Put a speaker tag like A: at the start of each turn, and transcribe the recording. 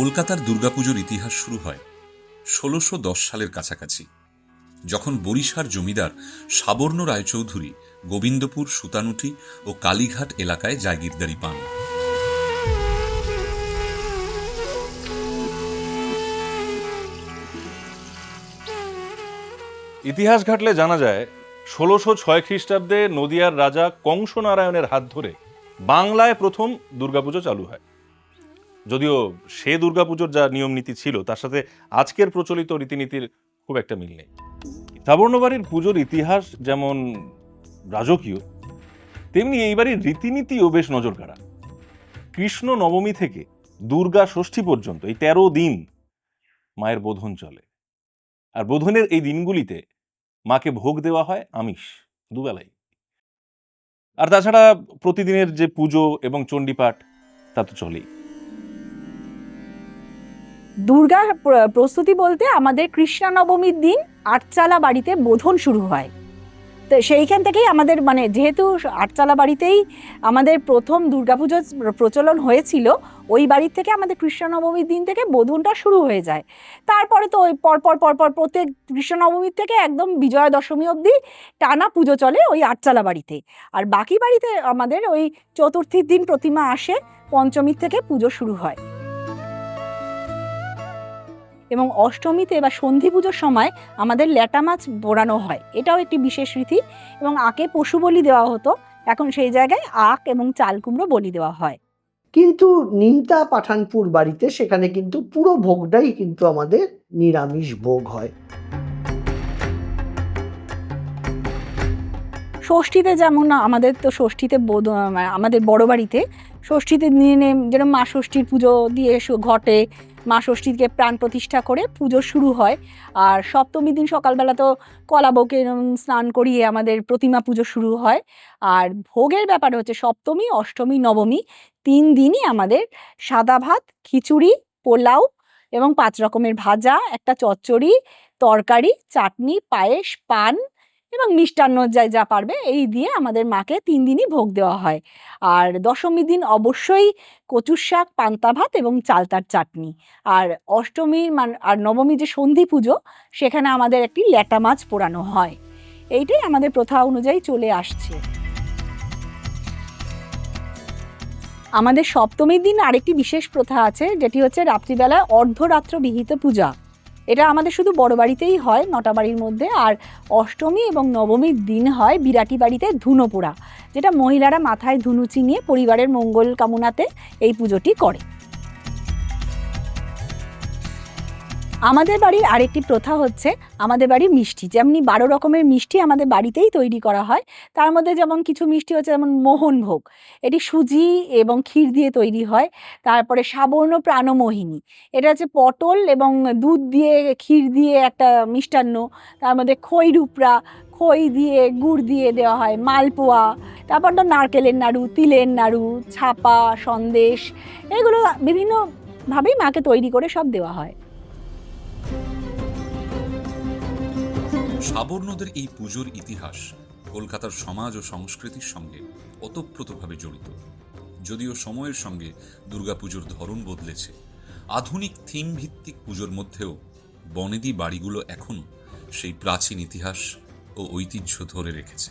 A: কলকাতার দুর্গাপুজোর ইতিহাস শুরু হয় ষোলোশো দশ সালের কাছাকাছি, যখন বরিশার জমিদার সাবর্ণ রায়চৌধুরী গোবিন্দপুর, সুতানুটি ও কালীঘাট এলাকায় জাগিরদারি পান।
B: ইতিহাস ঘাটলে জানা যায়, ষোলোশো ছয় খ্রিস্টাব্দে নদিয়ার রাজা কংস নারায়ণের হাত ধরে বাংলায় প্রথম দুর্গাপুজো চালু হয়। যদিও সে দুর্গাপুজোর যা নিয়ম নীতি ছিল, তার সাথে আজকের প্রচলিত রীতিনীতির খুব একটা মিল নেই। সাবর্ণবাড়ির পুজোর ইতিহাস যেমন রাজকীয়, তেমনি এইবারের রীতিনীতিও বেশ নজর কাড়া কৃষ্ণ নবমী থেকে দুর্গা ষষ্ঠী পর্যন্ত এই তেরো দিন মায়ের বোধন চলে। আর বোধনের এই দিনগুলিতে মাকে ভোগ দেওয়া হয় আমিষ দুবেলাই। আর তাছাড়া প্রতিদিনের যে পুজো এবং চণ্ডীপাঠ, তা তো চলেই।
C: দুর্গার প্র- প্রস্তুতি বলতে আমাদের কৃষ্ণা নবমীর দিন আটচালা বাড়িতে বোধন শুরু হয়। তো সেইখান থেকেই আমাদের মানে যেহেতু আটচালা বাড়িতেই আমাদের প্রথম দুর্গাপুজোর প্রচলন হয়েছিল, ওই বাড়ির থেকে আমাদের কৃষ্ণ নবমীর দিন থেকে বোধনটা শুরু হয়ে যায়। তারপরে তো ওই পরপর পরপর প্রত্যেক কৃষ্ণ নবমীর থেকে একদম বিজয়া দশমী অবধি টানা পুজো চলে ওই আটচালা বাড়িতে। আর বাকি বাড়িতে আমাদের ওই চতুর্থীর দিন প্রতিমা আসে, পঞ্চমীর থেকে পুজো শুরু হয়। এবং অষ্টমীতে বা সন্ধি পুজোর সময় আমাদের ল্যাটা মাছ বোড়ানো হয়। এটাও একটি বিশেষ রীতি এবং আকে পশু বলি দেওয়া হতো। এখন সেই জায়গায় আখ এবং চাল কুমড়ো বলি দেওয়া হয়।
D: কিন্তু নিমতা পাঠানপুর বাড়িতে সেখানে কিন্তু পুরো ভোগটাই কিন্তু আমাদের নিরামিষ ভোগ হয়।
C: ষষ্ঠীতে যেমন আমাদের তো ষষ্ঠীতে আমাদের বড় বাড়িতে ষষ্ঠীতে দিনে যেরকম মা ষষ্ঠীর পুজো দিয়ে ঘটে মা ষষ্ঠীকে প্রাণ প্রতিষ্ঠা করে পুজো শুরু হয়। আর সপ্তমী দিন সকালবেলা তো এরম স্নান করিয়ে আমাদের প্রতিমা পুজো শুরু হয়। আর ভোগের ব্যাপার হচ্ছে সপ্তমী, অষ্টমী, নবমী তিন দিনই আমাদের সাদা ভাত, খিচুড়ি, পোলাও এবং পাঁচ রকমের ভাজা, একটা চচ্চড়ি, তরকারি, চাটনি, পায়েস, পান এবং মিষ্টান্ন যা যা পারবে, এই দিয়ে আমাদের মাকে তিন দিনই ভোগ দেওয়া হয়। আর দশমীর দিন অবশ্যই কচুর শাক, পান্তা ভাত এবং চালতার চাটনি। আর অষ্টমীর মান, আর নবমী যে সন্ধি পুজো, সেখানে আমাদের একটি ল্যাটা মাছ পোড়ানো হয়। এইটাই আমাদের প্রথা অনুযায়ী চলে আসছে। আমাদের সপ্তমীর দিন আরেকটি বিশেষ প্রথা আছে, যেটি হচ্ছে রাত্রিবেলায় অর্ধরাত্র বিহিত পূজা। এটা আমাদের শুধু বড় বাড়িতেই হয়, নটা বাড়ির মধ্যে। আর অষ্টমী এবং নবমীর দিন হয় বিরাটি বাড়িতে ধুনো পোড়া যেটা মহিলারা মাথায় ধুনু চিনিয়ে পরিবারের মঙ্গল কামনাতে এই পুজোটি করে। আমাদের বাড়ির আরেকটি প্রথা হচ্ছে আমাদের বাড়ির মিষ্টি। যেমনি বারো রকমের মিষ্টি আমাদের বাড়িতেই তৈরি করা হয়, তার মধ্যে যেমন কিছু মিষ্টি হচ্ছে যেমন মোহনভোগ। এটি সুজি এবং ক্ষীর দিয়ে তৈরি হয়, তারপরে সাবর্ণ প্রাণমোহিনী। এটা হচ্ছে পটল এবং দুধ দিয়ে, ক্ষীর দিয়ে একটা মিষ্টান্ন, তার মধ্যে খই রূপরা খই দিয়ে গুড় দিয়ে দেওয়া হয়, মালপোয়া, তারপর তো নারকেলের নাড়ু, তিলের নাড়ু, ছাপা, সন্দেশ, এগুলো বিভিন্নভাবেই মাকে তৈরি করে সব দেওয়া হয়।
A: সাবর্ণদের এই পুজোর ইতিহাস কলকাতার সমাজ ও সংস্কৃতির সঙ্গে ওতপ্রোতভাবে জড়িত। যদিও সময়ের সঙ্গে দুর্গাপুজোর ধরন বদলেছে, আধুনিক থিম ভিত্তিক পুজোর মধ্যেও বনেদি বাড়িগুলো এখনও সেই প্রাচীন ইতিহাস ও ঐতিহ্য ধরে রেখেছে।